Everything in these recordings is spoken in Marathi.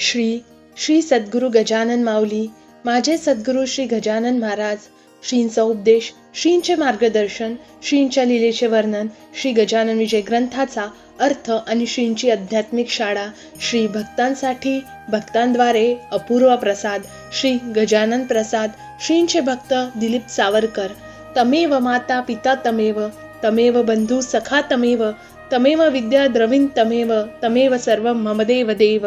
श्री श्री सद्गुरू गजानन माऊली माझे सद्गुरू श्री गजानन महाराज श्रींचा उपदेश श्रींचे मार्गदर्शन श्रींच्या लिलेचे वर्णन श्री गजानन विजय ग्रंथाचा अर्थ आणि श्रींची आध्यात्मिक शाळा श्री भक्तांसाठी भक्तांद्वारे अपूर्व प्रसाद श्री गजानन प्रसाद श्रींचे भक्त दिलीप सावरकर तमेव माता पिता तमेव तमेव बंधू सखा तमेव तमेव विद्या द्रविण तमेव तमेव सर्व ममदेव देव.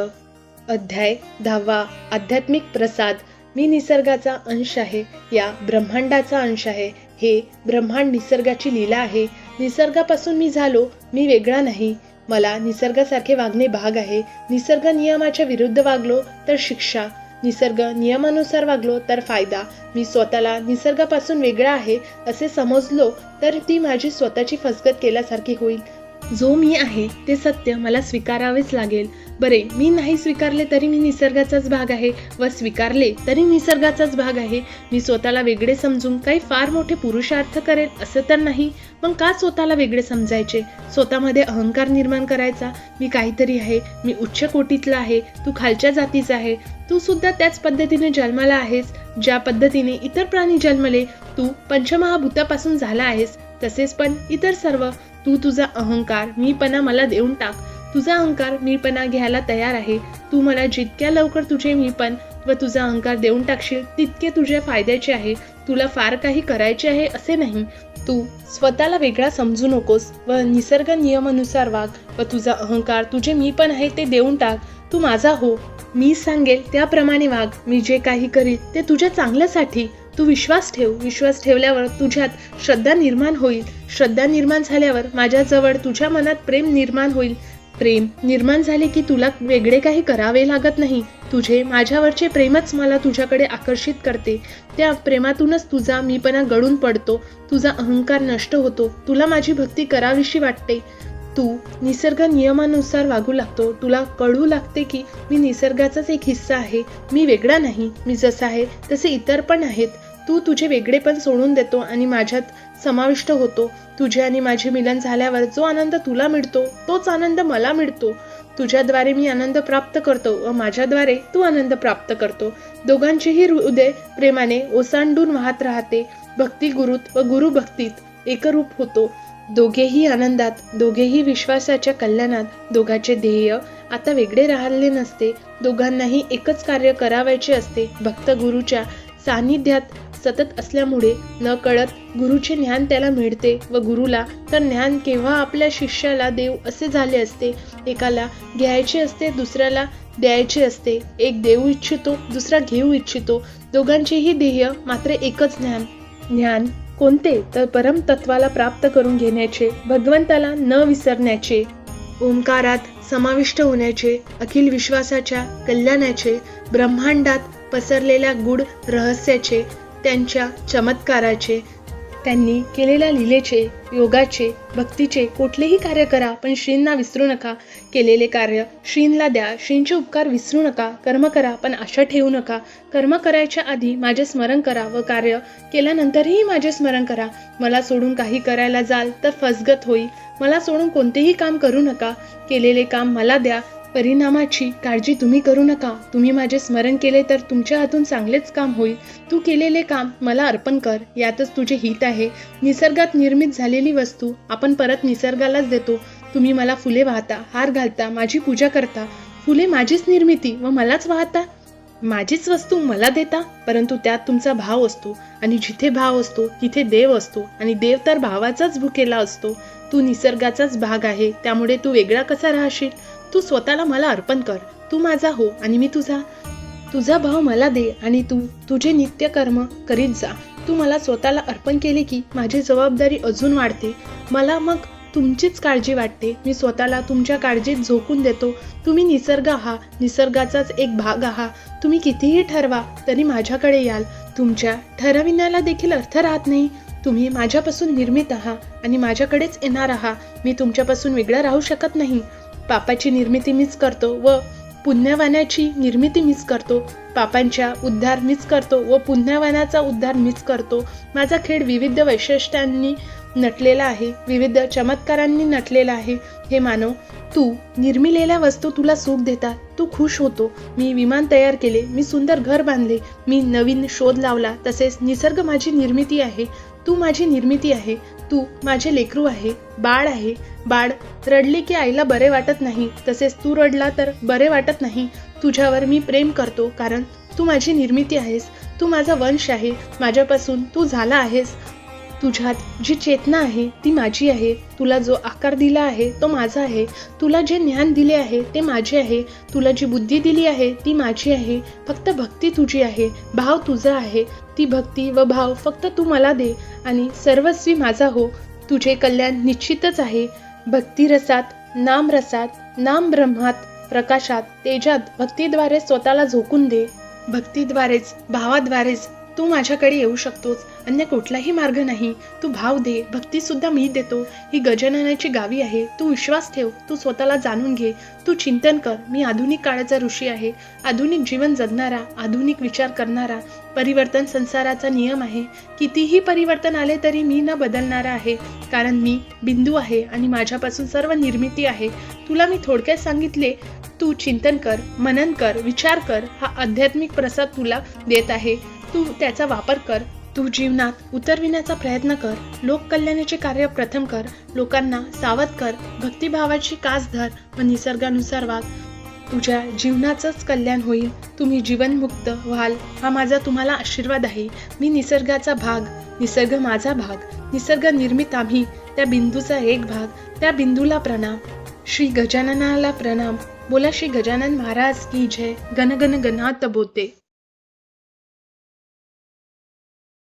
अध्याय दहावा आध्यात्मिक प्रसाद. मी निसर्गाचा अंश आहे या ब्रह्मांडाचा अंश आहे. हे ब्रह्मांड निसर्गाची लीला आहे. निसर्गापासून मी झालो मी वेगळा नाही. मला निसर्गासारखे वागणे भाग आहे. निसर्ग नियमाच्या विरुद्ध वागलो तर शिक्षा. निसर्ग नियमानुसार वागलो तर फायदा. मी स्वतःला निसर्गापासून वेगळा आहे असे समजलो तर ती माझी स्वतःची फसगत केल्यासारखी होईल. जो मी आहे ते सत्य मला स्वीकारावेच लागेल. बरे मी नाही स्वीकारले तरी मी निसर्गाचाच भाग आहे व स्वीकारले तरी निसर्गाचाच भाग आहे. मी स्वतःला वेगळे समजून काही फार मोठे पुरुषार्थ करेल असं तर नाही मग का स्वतःला वेगळे समजायचे? स्वतःमध्ये अहंकार निर्माण करायचा? मी काहीतरी आहे मी उच्च कोटीतला आहे तू खालच्या जातीचा आहे तू सुद्धा त्याच पद्धतीने जन्माला आहेस ज्या पद्धतीने इतर प्राणी जन्मले तू पंचमहाभूतापासून झाला आहेस तसेच पण इतर सर्व तू तुझा अहंकार मीपणा मला देऊन टाक. तुझा अहंकार मीपणा घ्यायला तयार आहे. तू मला जितक्या लवकर तुझे मीपण व तुझा अहंकार देऊन टाकशील तितके तुझ्या फायद्याचे आहे. तुला फार काही करायचे आहे असे नाही. तू स्वतःला वेगळा समजू नकोस व निसर्ग नियमानुसार वाग व तुझा अहंकार तुझे मी पण आहे ते देऊन टाक. तू माझा हो. मी सांगेल त्याप्रमाणे वाग. मी जे काही करील ते तुझ्या चांगल्यासाठी तू विश्वास ठेव विश्वास ठेवल्यावर तुझ्यात श्रद्धा निर्माण होईल. श्रद्धा निर्माण झाल्यावर माझ्याजवळ तुझ्या मनात प्रेम निर्माण होईल. प्रेम निर्माण झाले की तुला वेगळे काही करावे लागत नाही. तुझे माझ्यावरचे प्रेमच मला तुझ्याकडे आकर्षित करते. त्या प्रेमातूनच तुझा मीपणा गळून पडतो. तुझा अहंकार नष्ट होतो. तुला माझी भक्ती करावीशी वाटते. तू निसर्ग नियमानुसार वागू लागतो. तुला कळू लागते की मी निसर्गाचाच एक हिस्सा आहे. मी वेगळा नाही. मी जसा आहे तसे इतर पण आहेत. तू तुझे वेगळेपण सोडून देतो आणि माझ्यात समाविष्ट होतो. तुझे आणि माझे मिलन झाल्यावर जो आनंद तुला मिळतो तोच आनंद मला मिळतो. तुझ्याद्वारे मी आनंद प्राप्त करतो व माझ्याद्वारे तू आनंद प्राप्त करतो. दोघांचेही हृदय प्रेमाने ओसांडून वाहत राहते. भक्ती गुरुत व गुरु भक्तीत एकरूप होतो. दोघेही आनंदात दोघेही विश्वासाच्या कल्याणात दोघांचे ध्येय आता वेगळे राहिले नसते. दोघांनाही एकच कार्य करावायचे असते. भक्त गुरुच्या सानिध्यात सतत असल्यामुळे न कळत गुरुचे ज्ञान त्याला मिळते व गुरुला तर ज्ञान केव्हा आपल्या शिष्याला देव असे झाले असते. एकाला घ्यायचे असते दुसऱ्याला द्यायचे असते. एक देऊ इच्छितो दुसरा घेऊ इच्छितो. दोघांचेही ध्येय मात्र एकच ज्ञान. ज्ञान कोणते तर परम तत्वाला प्राप्त करून घेण्याचे भगवंताला न विसरण्याचे ओंकारात समाविष्ट होण्याचे अखिल विश्वासाच्या कल्याणाचे ब्रह्मांडात पसरलेल्या गूढ रहस्याचे त्यांच्या चमत्काराचे त्यांनी केलेल्या लिलेचे योगाचे भक्तीचे कुठलेही कार्य करा पण श्रींना विसरू नका. केलेले कार्य श्रींला द्या. श्रींचे उपकार विसरू नका. कर्म करा पण आशा ठेवू नका. कर्म करायच्या आधी माझे स्मरण करा व कार्य केल्यानंतरही माझे स्मरण करा. मला सोडून काही करायला जाल तर फसगत होईल मला सोडून कोणतेही काम करू नका. केलेले काम मला द्या. परिणामाची काळजी तुम्ही करू नका. तुम्ही माझे स्मरण केले तर तुमच्या हातून चांगलेच काम होईल. तू केलेले काम मला अर्पण कर. यातच तुझे हित आहे. निसर्गात निर्मित झालेली वस्तू आपण परत निसर्गालाच देतो. तुम्ही मला फुले वाहता हार घालता माझी पूजा करता. फुले माझीच निर्मिती व मलाच वाहता. माझीच वस्तू मला देता परंतु त्यात तुमचा भाव असतो आणि जिथे भाव असतो तिथे देव असतो आणि देव तर भावाचाच भुकेला असतो. तू निसर्गाचाच भाग आहे. त्यामुळे तू वेगळा कसा राहशील? तू स्वतःला मला अर्पण कर. तू माझा हो आणि मी तुझा. तुझा भाव मला दे आणि तू तुझे नित्य कर्म करीत जा. तू मला स्वतःला अर्पण केले की माझी जबाबदारी अजून वाढते. मला मग तुमचीच काळजी वाटते. मी स्वतःला तुमच्या काळजीत झोकून देतो. तुम्ही निसर्ग आहात. निसर्गाचाच एक भाग आहात. तुम्ही कितीही ठरवा तरी माझ्याकडे याल. तुमच्या ठरविण्याला देखील अर्थ राहत नाही. तुम्ही माझ्यापासून निर्मित आहात आणि माझ्याकडेच येणार आहात. मी तुमच्यापासून वेगळा राहू शकत नाही. पापाची निर्मिती मीच करतो व पुण्यवानाची निर्मिती मीच करतो. पापांच्या उद्धार मीच करतो व पुण्यवानाचा उद्धार मीच करतो. माझा खेळ विविध वैशिष्ट्यांनी नटलेला आहे. विविध चमत्कारांनी नटलेला आहे. हे मानव तू निर्मिलेल्या वस्तू तुला सुख देतात तू खुश होतो. मी विमान तयार केले. मी सुंदर घर बांधले. मी नवीन शोध लावला. तसेच निसर्ग माझी निर्मिती आहे. तू माझी निर्मिती आहे तू माझे लेकरू आहे बाळ आहे. बाळ रडले की आईला बरे वाटत नाही तसेच तू रडला तर बरे वाटत नाही. तुझ्यावर मी प्रेम करतो कारण तू माझी निर्मिती आहेस. तू माझा वंश आहे माझ्यापासून तू झाला आहेस. तुझ्यात जी चेतना आहे ती माझी आहे. तुला जो आकार दिला आहे तो माझा आहे. तुला जे ज्ञान दिले आहे ते माझे आहे. तुला जी बुद्धी दिली आहे ती माझी आहे. फक्त भक्ती तुझी आहे. भाव तुझा आहे. ती भक्ती व भाव फक्त तू मला दे आणि सर्वस्वी माझा हो. तुझे कल्याण निश्चितच आहे. भक्तिरसात नाम रसात नाम ब्रह्मात प्रकाशात तेजात भक्तीद्वारे स्वतःला झोकून दे. भक्तीद्वारेच भावाद्वारेच तू माझ्याकडे येऊ शकतोस अन्य कुठलाही मार्ग नाही. तू भाव दे भक्ती सुद्धा मी देतो. ही गजाननाची गावी आहे. तू विश्वास ठेव तू स्वतःला जाणून घे. तू चिंतन कर मी आधुनिक काळाचा ऋषी आहे. आधुनिक जीवन जगणारा आधुनिक विचार करणारा परिवर्तन संसाराचा नियम आहे. कितीही परिवर्तन आले तरी मी न बदलणारा आहे. कारण मी बिंदू आहे आणि माझ्यापासून सर्व निर्मिती आहे. तुला मी थोडक्यात सांगितले तू चिंतन कर मनन कर विचार कर. हा आध्यात्मिक प्रसाद तुला देत आहे. तू त्याचा वापर कर. तू जीवनात उतरविण्याचा प्रयत्न कर. लोककल्याणाचे कार्य प्रथम कर. लोकांना सावध कर. भक्तिभावाची कास धर व निसर्गानुसार वाग. तुझ्या जीवनाचंच कल्याण होईल. तुम्ही जीवनमुक्त व्हाल. हा माझा तुम्हाला आशीर्वाद आहे. मी निसर्गाचा भाग निसर्ग माझा भाग निसर्ग निर्मित आम्ही. त्या बिंदूचा एक भाग त्या बिंदूला प्रणाम. श्री गजाननाला प्रणाम. बोला श्री गजानन महाराज की जय. गण गण गणात बोते.